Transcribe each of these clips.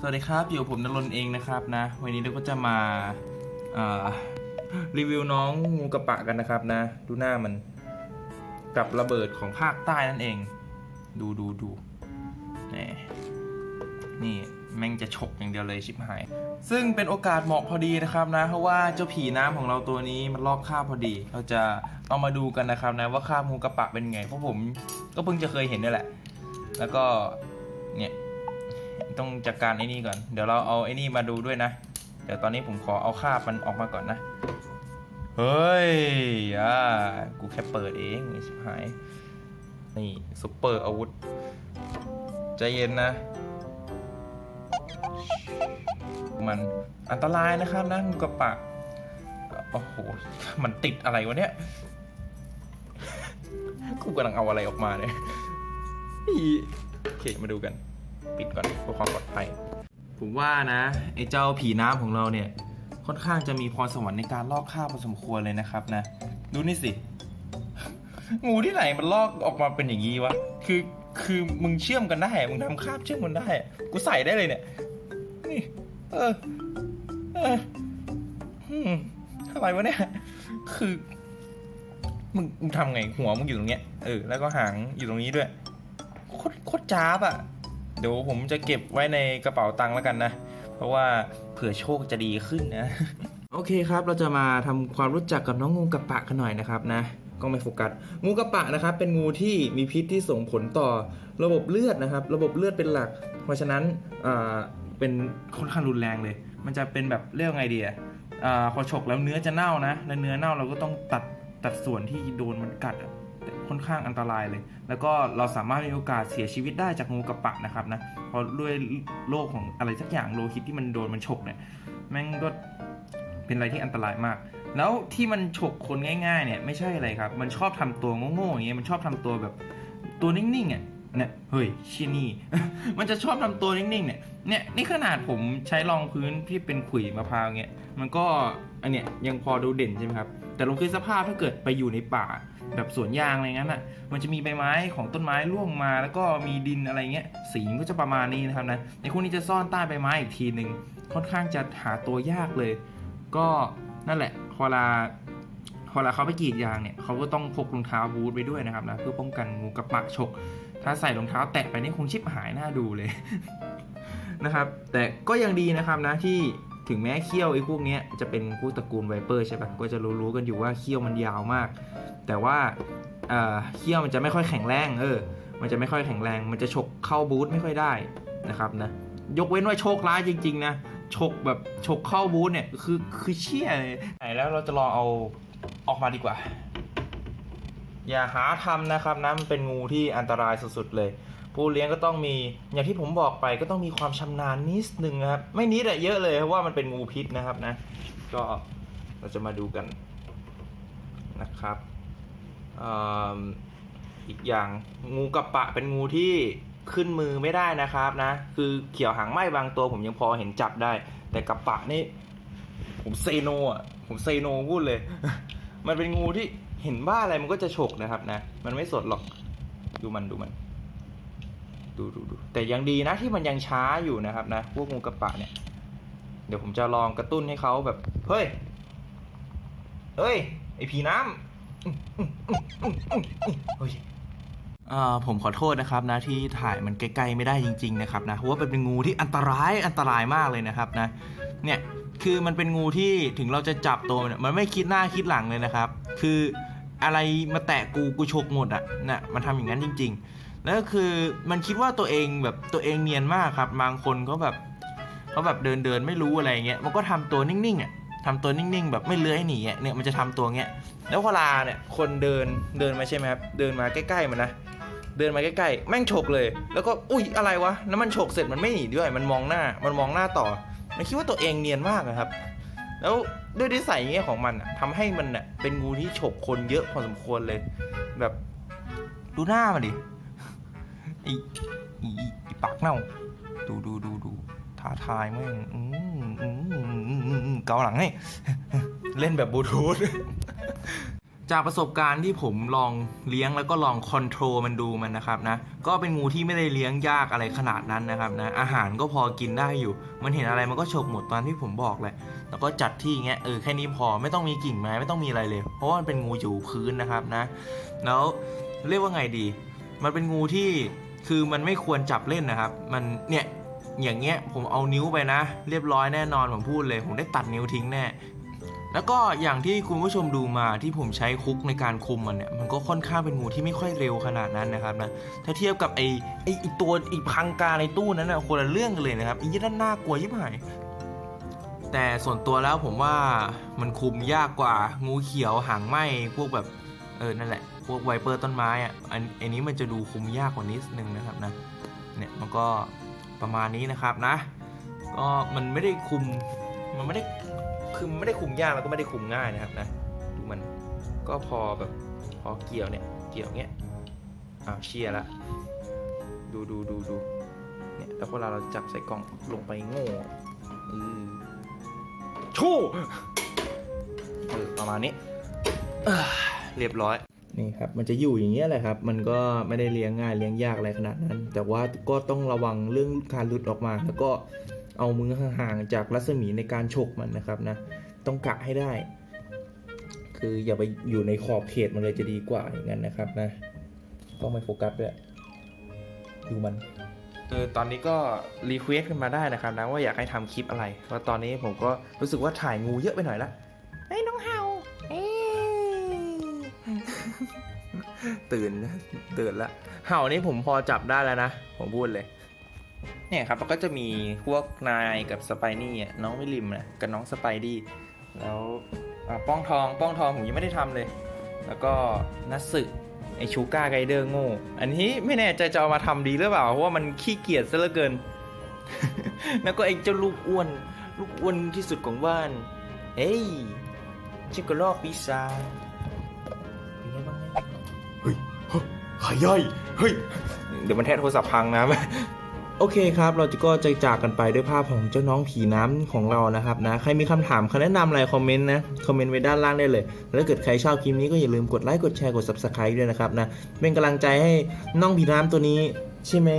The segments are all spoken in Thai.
สวัสดีครับ อยู่ผมนรนเองนะครับนะ วันนี้เราก็จะมาารีวิวน้องงูกระปะกันนะครับนะ ดูหน้ามันกับระเบิดของภาคใต้นั่นเอง ดูดูดูนี่นี่แม่งจะฉกอย่างเดียวเลยชิบหาย ซึ่งเป็นโอกาสเหมาะพอดีนะครับนะ เพราะว่าเจ้าผีน้ำของเราตัวนี้มันลอกคาบพอดี เราจะเอามาดูกันนะครับนะว่าคาบงูกระปะเป็นไง เพราะผมก็เพิ่งจะเคยเห็นนี่แหละ แล้วก็เนี่ย ต้องจัดการไอ้นี่ก่อน เดี๋ยวเราเอาไอ้นี่มาดูด้วยนะ เดี๋ยวตอนนี้ผมขอเอาคาบมันออกมาก่อนนะ เฮ้ยอ่ากูแค่เปิดเองชิบหาย นี่ซุปเปอร์อาวุธ ใจเย็นนะ มันอันตรายนะครับนะกระปะโอ้โห มันติดอะไรวะเนี่ย กูกำลังเอาอะไรออกมาเนี่ยโอเคมาดูกัน ปิดก่อนเพื่อความปลอดภัย ผมว่านะไอ้เจ้าผีน้ำของเราเนี่ยค่อนข้างจะมีพรสวรรค์ในการลอกคราบพอสมควรเลยนะครับนะ ดูนี่สิงูที่ไหนมันลอกออกมาเป็นอย่างนี้วะคือคือมึงเชื่อมกันได้ มึงทำคาบเชื่อมกันได้ กูใส่ได้เลยเนี่ย นี่ เออ เอออืมอะไรวะเนี่ย คือ มึงมึงทำไง หัวมึงอยู่ตรงเนี้ย เออ แล้วก็หางอยู่ตรงนี้ด้วย โคตรโคตรจ้าบอะ เดี๋ยวผมจะเก็บไว้ในกระเป๋าตังค์แล้วกันนะ เพราะว่าเผื่อโชคจะดีขึ้นนะ โอเคครับ เราจะมาทำความรู้จักกับน้องงูกระปะกันหน่อยนะครับนะกล้องไม่โฟกัส งูกระปะนะครับ เป็นงูที่มีพิษที่ส่งผลต่อระบบเลือดนะครับ ระบบเลือดเป็นหลัก เพราะฉะนั้นอ่าเป็นค่อนข้างรุนแรงเลย มันจะเป็นแบบเรียกว่าไงดีอะอ่าพอฉกแล้วเนื้อจะเน่านะและเนื้อเน่าเราก็ต้องตัดตัดส่วนที่โดนมันกัดอะ ค่อนข้างอันตรายเลย แล้วก็เราสามารถมีโอกาสเสียชีวิตได้จากงูกระปะนะครับนะเพราะด้วยโรคของอะไรสักอย่างโลหิตที่มันโดนมันฉกเนี่ยแม่งก็เป็นอะไรที่อันตรายมาก แล้วที่มันฉกคนง่าย ๆ เนี่ยไม่ใช่อะไรครับ มันชอบทำตัวโง่ๆอย่างเงี้ยมันชอบทำตัวแบบตัวนิ่งๆอะ เนี่ยเฮ้ยเชี่ยนี่ มันจะชอบทำตัวนิ่งๆเนี่ยเนี่ยนี่ขนาดผมใช้รองพื้นที่เป็นขุยมะพร้าวเงี้ยมันก็อันเนี้ยยังพอดูเด่นใช่ไหมครับแต่ลองคิดสภาพถ้าเกิดไปอยู่ในป่า แบบสวนยางอะไรงั้นอะ มันจะมีใบไม้ของต้นไม้ร่วงมา แล้วก็มีดินอะไรเงี้ย สีมันก็จะประมาณนี้นะครับนะในคู่นี้จะซ่อนใต้ใบไม้อีกทีหนึ่งค่อนข้างจะหาตัวยากเลย ก็นั่นแหละพอเวลาพอเวลาเขาไปกรีดยางเนี่ยเขาก็ต้องพกรองเท้าบูทไปด้วยนะครับนะเพื่อป้องกันงูกระปะฉก ถ้าใส่รองเท้าแตะไปนี่คงชิบหายหน้าดูเลยนะครับ แต่ก็ยังดีนะครับนะที่ถึงแม้เขี้ยวไอ้พวกนี้จะเป็นพวกตระกูลไวเปอร์ใช่ปะก็จะรู้ๆกันอยู่ว่าเขี้ยวมันยาวมาก แต่ว่าเออเขี้ยวมันจะไม่ค่อยแข็งแรงเออ มันจะไม่ค่อยแข็งแรง มันจะฉกเข้าบูทไม่ค่อยได้นะครับนะ ยกเว้นว่าโชคร้ายจริง ๆ นะฉกแบบฉกเข้าบูธเนี่ยคือคือเชี่ยไหนแล้วเราจะลองเอาออกมาดีกว่า อย่าหาทำนะครับนะมันเป็นงูที่อันตรายสุดๆเลย ผู้เลี้ยงก็ต้องมีอย่างที่ผมบอกไปก็ต้องมีความชำนาญนิดนึงนะครับ ไม่นิดอะเยอะเลยเพราะว่ามันเป็นงูพิษนะครับนะ ก็เราจะมาดูกันนะครับอีกอย่างงูกระปะเป็นงูที่ขึ้นมือไม่ได้นะครับนะ คือเขียวหางไหม้บางตัวผมยังพอเห็นจับได้ แต่กระปะนี่ผมเซโนอะผมเซโนพูดเลย มันเป็นงูที่ เห็นบ้าอะไรมันก็จะฉกนะครับนะ มันไม่สดหรอก ดูมันดูมัน ดูดูดูแต่ยังดีนะที่มันยังช้าอยู่นะครับนะ พวกงูกระปะเนี่ย เดี๋ยวผมจะลองกระตุ้นให้เขาแบบ เฮ้ย เฮ้ย ไอผีน้ำอื้ออื้ออื้ออื้ออื้ออื้อเฮ้ยอ่าผมขอโทษนะครับนะที่ถ่ายมันใกล้ๆไม่ได้จริง ๆ นะครับนะเพราะว่าเป็นงูที่อันตรายอันตรายมากเลยนะครับนะเนี่ยคือมันเป็นงูที่ถึงเราจะจับตัวมันไม่คิดหน้าคิดหลังเลยนะครับ คือ อะไรมาแตะกูกูฉกหมดอะนะมันทำอย่างนั้นจริง ๆ แล้วก็คือมันคิดว่าตัวเองแบบตัวเองเนียนมากครับ บางคนเขาแบบเขาแบบเดินเดินไม่รู้อะไรเงี้ยมันก็ทำตัวนิ่งๆอะทำตัวนิ่งๆ แบบไม่เลื้อยหนีเนี่ยมันจะทำตัวเงี้ยแล้วเวลาเนี่ยคนเดินเดินมาใช่ไหมครับเดินมาใกล้ๆมันนะเดินมาใกล้ๆ แม่งฉกเลย แล้วก็ อุ้ย อะไรวะ แล้วมันฉกเสร็จมันไม่หนีด้วย มันมองหน้า มันมองหน้าต่อ มันคิดว่าตัวเองเนียนมากอะครับ แล้วด้วยนิสัยอย่างเงี้ยของมันอะทำให้มันอะเป็นงูที่ฉกคนเยอะพอสมควรเลย แบบดูหน้ามันดิไอีอีอีปากเน่า ดูดูดูดูท้าทายแม่งอืมอืมอืมอืมอืมเกาหลังให้เล่นแบบบลูทูธ จากประสบการณ์ที่ผมลองเลี้ยงแล้วก็ลองคอนโทรลมันดูมันนะครับนะ ก็เป็นงูที่ไม่ได้เลี้ยงยากอะไรขนาดนั้นนะครับนะ อาหารก็พอกินได้อยู่ มันเห็นอะไรมันก็ฉกหมดตอนที่ผมบอกเลย แล้วก็จัดที่เงี้ยเออแค่นี้พอไม่ต้องมีกิ่งไม้ไม่ต้องมีอะไรเลย เพราะว่ามันเป็นงูอยู่พื้นนะครับนะ แล้วเรียกว่าไงดี มันเป็นงูที่คือมันไม่ควรจับเล่นนะครับ มันเนี่ยอย่างเงี้ยผมเอานิ้วไปนะ เรียบร้อยแน่นอนผมพูดเลย ผมได้ตัดนิ้วทิ้งแน่ แล้วก็อย่างที่คุณผู้ชมดูมาที่ผมใช้คุกในการคุมมันเนี่ยมันก็ค่อนข้างเป็นงูที่ไม่ค่อยเร็วขนาดนั้นนะครับนะถ้าเทียบกับไอ้ไอ้ไอตัวไอ้พังกาในตู้นั้นนะคนละเรื่องกันเลยนะครับอ้ยี่ด้านหน้ากลัวยิบหายแต่ส่วนตัวแล้วผมว่ามันคุมยากกว่างูเขียวหางไหมพวกแบบเออนั่นแหละพวกไวเปอร์ต้นไม้อะอันอันนี้มันจะดูคุมยากกว่านิดนึงนะครับนะเนี่ยมันก็ประมาณนี้นะครับนะก็มันไม่ได้คุมมันไม่ได้ คือไม่ได้คุมยากแล้วก็ไม่ได้คุมง่ายนะครับนะ ดูมันก็พอแบบพอเกี่ยวเนี่ย เกี่ยวเงี้ยอ้าวเชียร์ละ ดูดูดูดูเนี่ยแล้วเวลาเราจับใส่กล่องลงไปโง่อือชู่เออประมาณนี้เรียบร้อยนี่ครับมันจะอยู่อย่างเงี้ยแหละครับ มันก็ไม่ได้เลี้ยงง่ายเลี้ยงยากอะไรขนาดนั้น แต่ว่าก็ต้องระวังเรื่องการหลุดออกมาแล้วก็ เอามือห่างๆจากรัศมีในการฉกมันนะครับนะ ต้องกะให้ได้ คืออย่าไปอยู่ในขอบเขตมันเลยจะดีกว่าอย่างนั้นนะครับนะ ต้องไม่โฟกัสด้วยดูมันเออตอนนี้ก็รีเควสขึ้นมาได้นะครับนะว่าอยากให้ทำคลิปอะไรเพราะตอนนี้ผมก็รู้สึกว่าถ่ายงูเยอะไปหน่อยละไอ้ยน้องเฮาเอ้ยตื่นนะตื่นละเห่านี่ผมพอจับได้แล้วนะ ผมพูดเลย เนี่ยครับแล้วก็จะมีพวกนายกับสไปนี่อะน้องวิลิมนะกับน้องสไปดี้แล้วอะป้องทองป้องทองผมยังไม่ได้ทำเลย แล้วก็นัสสึไอชูก้าไกเดอร์โง่อันนี้ไม่แน่ใจจะเอามาทำดีหรือเปล่าเพราะว่ามันขี้เกียจซะเหลือเกิน แล้วก็ไอเจ้าลูกอ้วน ลูกอ้วนที่สุดของบ้าน เฮ้ยชิคกรอกปีศาจเป็นไงบ้างเนี่ยเฮ้ยขย่อยเฮ้ยเดี๋ยวมันแทะโทรศัพท์พังนะ โอเคครับ เราจะก็จะจากกันไปด้วยภาพของเจ้าน้องผีน้ำของเรานะครับนะ ใครมีคำถามคำแนะนำอะไรคอมเมนต์นะ คอมเมนต์ไว้ด้านล่างได้เลย แล้วเกิดใครชอบคลิปนี้ก็อย่าลืมกดไลค์ กดแชร์ กด subscribe ด้วยนะครับนะ เป็นกำลังใจให้น้องผีน้ำตัวนี้ใช่ไหม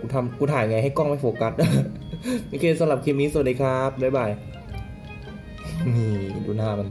กูทำกูถ่ายไงให้กล้องไม่โฟกัส โอเคสำหรับคลิปนี้สวัสดีครับ บ๊ายบาย นี่ดูหน้ามัน